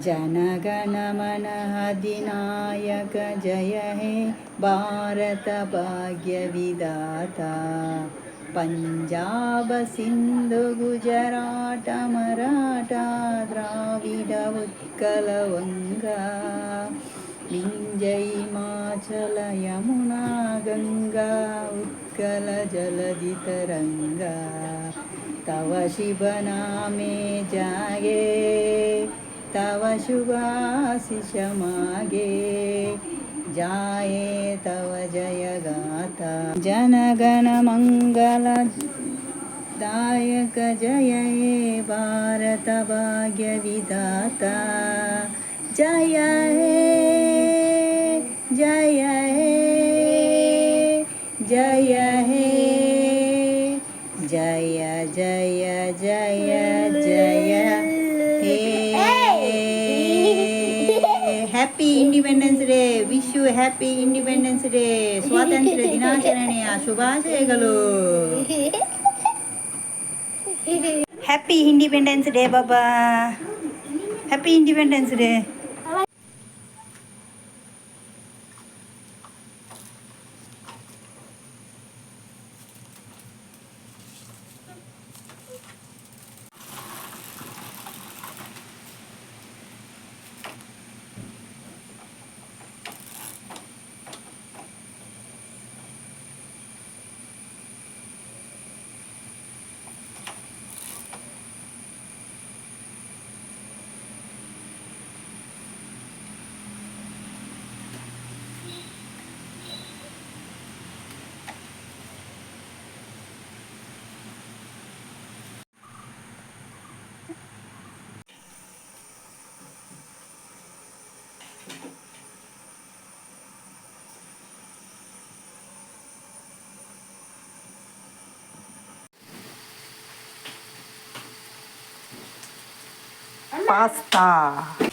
जनगणमन जय हे भारत भाग्यविदाता पञ्जाब सिन्धु गुजराट मराठा द्राविड उत्कलवङ्गा विञ्जै हिमाचल यमुना गङ्गा उत्कल जलधितरङ्गा तव शिव नामे जागे तव शुभाशिषमागे जाये तव जयगाता जनगणमङ्गल दायक जय गाता भारतभाग्यविधाता। जय हे जय हे happy independence day wish you happy independence day ಸ್ವಾತಂತ್ರ್ಯ ದಿನಾಚರಣೆಯ ಶುಭಾಶಯಗಳು ಹ್ಯಾಪಿ ಇಂಡಿಪೆಂಡೆನ್ಸ್ ಡೇ ಬಾಬಾ ಹ್ಯಾಪಿ ಇಂಡಿಪೆಂಡೆನ್ಸ್ ಡೇ pasta.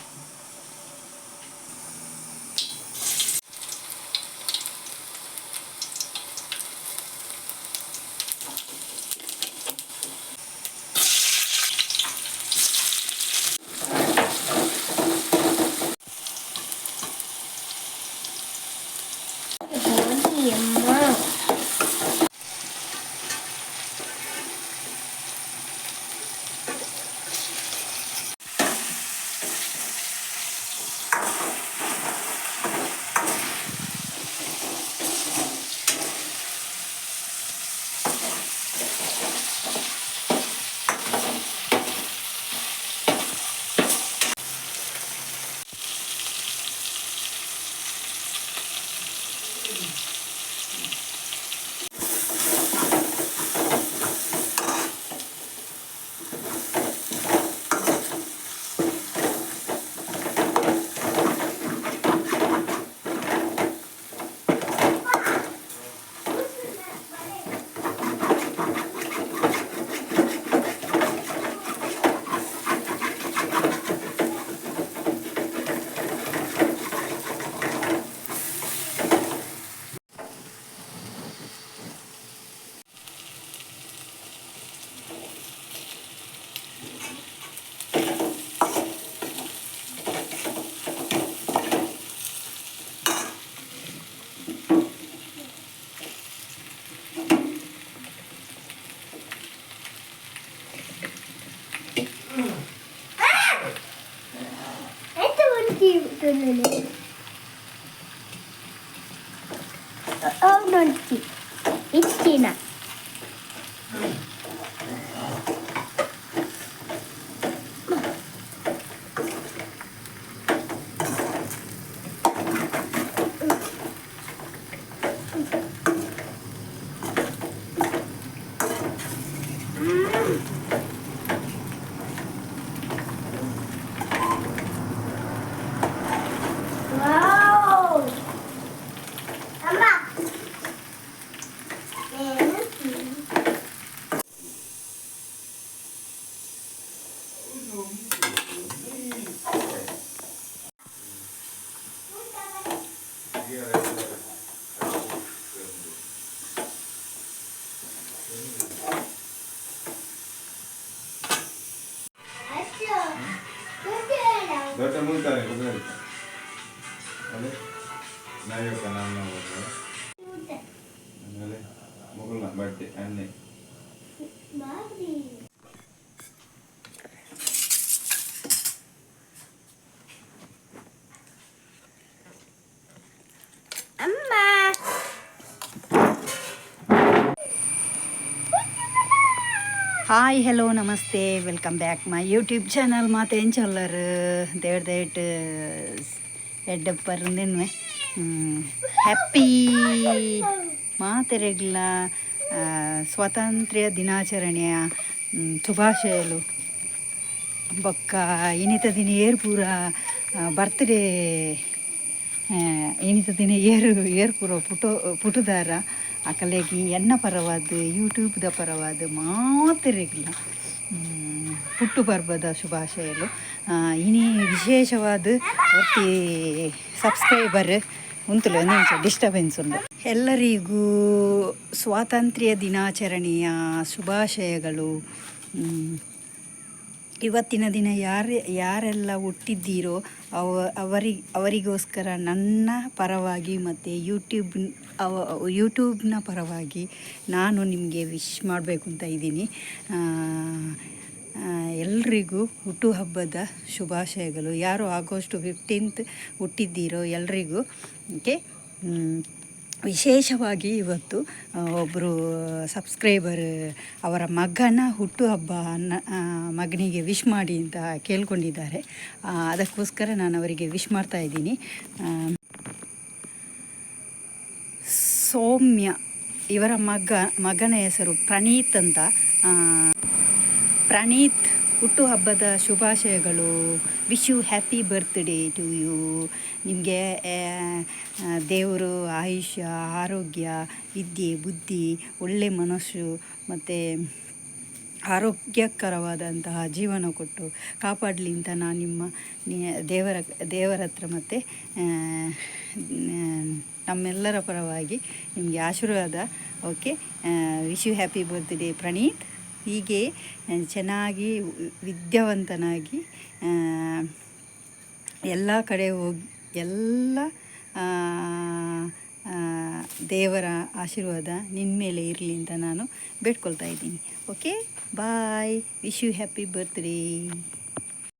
ഇട്ടൊന്നുമില്ല നോക്കി దొడ్డ ముందుతారు నా యొక్క నాన్న ముగ్గుల బట్టి అన్నీ అమ్మా ಅಮ್ಮ ಹಾಯ್ ಹಲೋ ನಮಸ್ತೆ. Welcome back my YouTube channel ಮಾತೇನು ಚೊಲ್ಲರ್? ದೇಡ್ ದೇಟ್ ಎಡ್ಡಪ್ಪರಿಂದೇನು ಹ್ಯಾಪಿ ಮಾತೆರೆಗ್ಲ ಸ್ವಾತಂತ್ರ್ಯ ದಿನಾಚರಣೆಯ ಶುಭಾಶಯಲು ಬೊಕ್ಕ ಇನಿತ ದಿನ ಏರ್ ಪೂರ ಬರ್ತ್ಡೇ ಇನಿತ ದಿನ ಏರು, ಏರ್ ಪೂರ ಪುಟೋ, ಪುಟುದಾರ. ಅಕಲೆಗಿ ಎನ್ನ ಪರವಾದ ಯೂಟ್ಯೂಬ್ದ ಪರವಾದ ಮಾತಿರಗಿಲ್ಲ ಹುಟ್ಟು ಪರ್ವದ ಶುಭಾಶಯಲು ಆ, ಇನಿ ವಿಶೇಷವಾದ ಒತ್ತಿ ಸಬ್ಸ್ಕ್ರೈಬರ್ ಉಂತುಲು ಒಂದು ನಿಮಿಷ ಡಿಸ್ಟರ್ಬೆನ್ಸ್ ಉಂಟು. ಎಲ್ಲರಿಗೂ ಸ್ವಾತಂತ್ರ್ಯ ದಿನಾಚರಣೆಯ ಶುಭಾಶಯಗಳು. ಇವತ್ತಿನ ದಿನ ಯಾರು, ಯಾರೆಲ್ಲ ಹುಟ್ಟಿದ್ದೀರೋ ಅವ, ಅವರಿ, ಅವರಿಗೋಸ್ಕರ ನನ್ನ ಪರವಾಗಿ ಮತ್ತು ಯೂಟ್ಯೂಬ್, ಅವ, ಯೂಟ್ಯೂಬ್ನ ಪರವಾಗಿ ನಾನು ನಿಮಗೆ ವಿಶ್ ಮಾಡಬೇಕು ಅಂತ ಇದ್ದೀನಿ. ಎಲ್ರಿಗೂ ಹುಟ್ಟುಹಬ್ಬದ ಶುಭಾಶಯಗಳು. ಯಾರು ಆಗಸ್ಟ್ ಫಿಫ್ಟೀನ್ತ್ ಹುಟ್ಟಿದ್ದೀರೋ ಎಲ್ರಿಗೂ ಓಕೆ ವಿಶೇಷವಾಗಿ ಇವತ್ತು ಒಬ್ಬರು ಸಬ್ಸ್ಕ್ರೈಬರ್ ಅವರ ಮಗನ ಹುಟ್ಟುಹಬ್ಬ ಅನ್ನ ಮಗನಿಗೆ ವಿಶ್ ಮಾಡಿ ಅಂತ ಕೇಳ್ಕೊಂಡಿದ್ದಾರೆ. ಅದಕ್ಕೋಸ್ಕರ ನಾನು ಅವರಿಗೆ ವಿಶ್ ಮಾಡ್ತಾ ಇದ್ದೀನಿ. ಸೌಮ್ಯ, ಇವರ ಮಗ, ಮಗನ ಹೆಸರು ಪ್ರಣೀತ್ ಅಂತ. ಪ್ರಣೀತ್ ಹುಟ್ಟುಹಬ್ಬದ ಶುಭಾಶಯಗಳು. Wish you happy birthday to you ನಿಮಗೆ ದೇವರು ಆಯುಷ್ಯ, ಆರೋಗ್ಯ, ವಿದ್ಯೆ, ಬುದ್ಧಿ, ಒಳ್ಳೆ ಮನಸ್ಸು ಮತ್ತು ಆರೋಗ್ಯಕರವಾದಂತಹ ಜೀವನ ಕೊಟ್ಟು ಕಾಪಾಡಲಿ ಅಂತ ನಾನು ನಿಮ್ಮ ದೇವರ ದೇವರ ಹತ್ರ ಮತ್ತು ನಮ್ಮೆಲ್ಲರ ಪರವಾಗಿ ನಿಮಗೆ ಆಶೀರ್ವಾದ. Okay wish you happy birthday Praneeth. ಹೀಗೆ ಚೆನ್ನಾಗಿ ವಿದ್ಯಾವಂತನಾಗಿ ಎಲ್ಲ ಕಡೆ ಹೋಗಿ, ಎಲ್ಲ ದೇವರ ಆಶೀರ್ವಾದ ನಿನ್ನ ಮೇಲೆ ಇರಲಿ ಅಂತ ನಾನು ಬೇಡ್ಕೊಳ್ತಾ ಇದ್ದೀನಿ. Okay bye wish you happy birthday